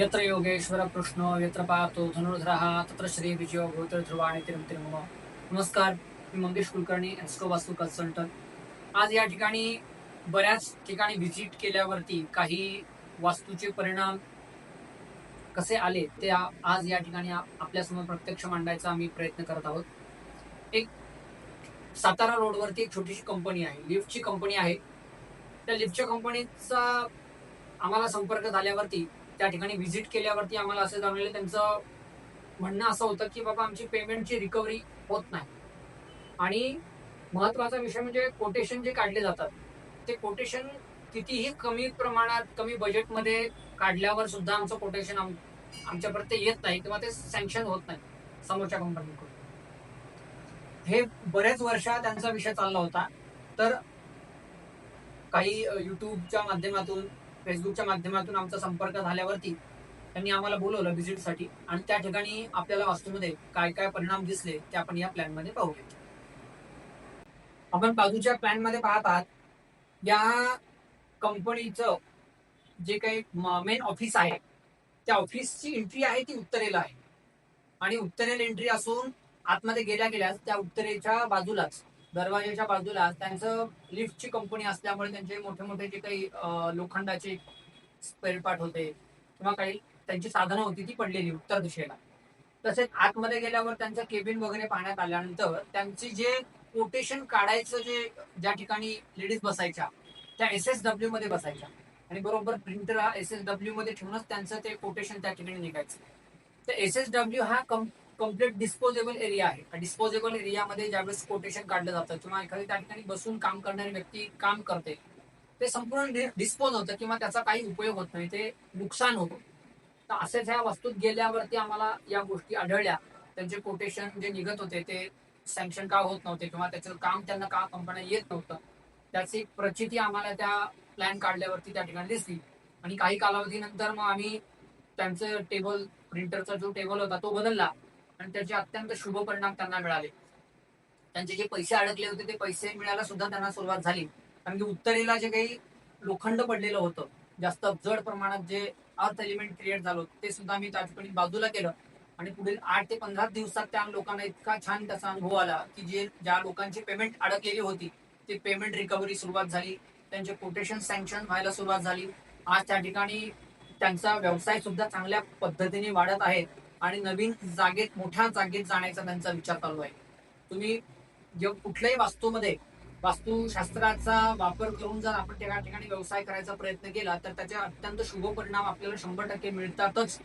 यत्र योगेश्वर कृष्ण यत्र पातो धनुर्धरः तत्र श्री विजयो भूतर ध्रुवाणी तिरम तिरम नमस्कार मी मंगेश कुलकर्णी एस्को वास्तू कन्सल्टंट। आज या ठिकाणी बऱ्याच ठिकाणी व्हिजिट केल्यावरती काही वास्तूचे परिणाम कसे आले ते आज या ठिकाणी आपल्यासमोर प्रत्यक्ष मांडायचा आम्ही प्रयत्न करत आहोत. एक सातारा रोडवरती एक छोटीशी कंपनी आहे लिफ्टची कंपनी आहे. त्या लिफ्टच्या कंपनीचा आम्हाला संपर्क झाल्यावरती त्या ठिकाणी व्हिजिट केल्यावरती आम्हाला असं जाणवलं. त्यांचं म्हणणं असं होतं की बाबा आमची पेमेंटची रिकव्हरी होत नाही. आणि महत्त्वाचा विषय म्हणजे कोटेशन जे काढले जातात ते कोटेशन कितीही कमी प्रमाणात कमी बजेटमध्ये काढल्यावर सुद्धा आमचं कोटेशन आमच्यापर्यंत येत नाही किंवा ते सँक्शन होत नाही समोरच्या कंपनीकडून हे बरेच वर्ष त्यांचा विषय चालला होता. तर काही युट्यूबच्या माध्यमातून फेसबुकच्या माध्यमातून आमचा संपर्क झाल्यावरती त्यांनी आम्हाला बोलवलं व्हिजिटसाठी आणि त्या ठिकाणी आपल्याला वास्तूमध्ये काय काय परिणाम दिसले ते आपण या प्लॅनमध्ये पाहूया. आपण बाजूच्या प्लॅनमध्ये पाहत आहात या कंपनीचं जे काही मेन ऑफिस आहे त्या ऑफिसची एंट्री आहे ती उत्तरेला आहे. आणि उत्तरेला एंट्री असून आतमध्ये गेल्या गेल्यास त्या उत्तरेच्या बाजूलाच दरवाजाच्या बाजूला त्यांचं लिफ्टची कंपनी असल्यामुळे त्यांचे मोठे मोठे जे काही लोखंडाचे स्पेअर पार्ट होते किंवा काही त्यांची साधनं होती ती पडलेली उत्तर दिशेला. तसेच आतमध्ये गेल्यावर त्यांचं केबिन वगैरे पाहण्यात आल्यानंतर त्यांची जे कोटेशन काढायचं जे ज्या ठिकाणी लेडीज बसायच्या त्या एस एस डब्ल्यू मध्ये बसायच्या. आणि बरोबर प्रिंटर हा एस एस डब्ल्यू मध्ये ठेवूनच त्यांचं ते कोटेशन त्या ठिकाणी निघायचं. तर एस एस डब्ल्यू हा कंप्लीट डिस्पोजेबल एरिया आहे. डिस्पोजेबल एरियामध्ये ज्यावेळेस कोटेशन काढलं जातं किंवा एखादी त्या ठिकाणी बसून काम करणारी व्यक्ती काम करते ते संपूर्ण डिस्पोज होतं किंवा त्याचा काही उपयोग होत नाही ते नुकसान होतं. तर असेच ह्या वस्तूत गेल्यावरती आम्हाला या गोष्टी आढळल्या. त्यांचे कोटेशन जे निघत होते ते सँक्शन का होत नव्हते किंवा त्याचं काम त्यांना का कंपन्या येत नव्हतं त्याची प्रचिती आम्हाला त्या प्लॅन काढल्यावरती त्या ठिकाणी दिसली. आणि काही कालावधीनंतर मग आम्ही त्यांचं टेबल प्रिंटरचा जो टेबल होता तो बदलला. आणि त्याचे अत्यंत शुभ परिणाम त्यांना मिळाले. त्यांचे जे पैसे अडकले होते ते पैसे मिळायला सुद्धा त्यांना सुरुवात झाली. कारण की उत्तरेला जे काही लोखंड पडलेलं होतं जास्त जड प्रमाणात जे अर्थ एलिमेंट क्रिएट झालं ते सुद्धा मी त्या ठिकाणी बाजूला केलं. आणि पुढील आठ ते पंधरा दिवसात त्या लोकांना इतका छान त्याचा अनुभव आला की जे ज्या लोकांची पेमेंट अडकलेली होती ती पेमेंट रिकव्हरी सुरुवात झाली. त्यांचे कोटेशन सँक्शन व्हायला सुरुवात झाली. आज त्या ठिकाणी त्यांचा व्यवसाय सुद्धा चांगल्या पद्धतीने वाढत आहे. आणि नवीन जागेत मोठ्या जागेत जाण्याचा त्यांचा विचार चालू आहे. तुम्ही जे कुठल्याही वास्तूमध्ये वास्तुशास्त्राचा वापर करून जर आपण त्या ठिकाणी व्यवसाय करायचा प्रयत्न केला तर त्याचे अत्यंत शुभ परिणाम आपल्याला शंभर टक्के मिळतातच.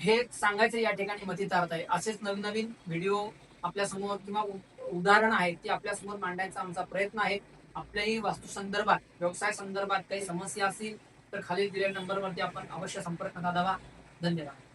हे सांगायचं या ठिकाणी मतितार्थ आहे. असेच नवीन नवीन व्हिडिओ आपल्यासमोर किंवा उदाहरण आहेत ते आपल्यासमोर मांडायचा आमचा प्रयत्न आहे. आपल्याही वास्तू संदर्भात व्यवसाय संदर्भात काही समस्या असतील तर खाली दिलेल्या नंबरवरती आपण अवश्य संपर्क साधावा. धन्यवाद.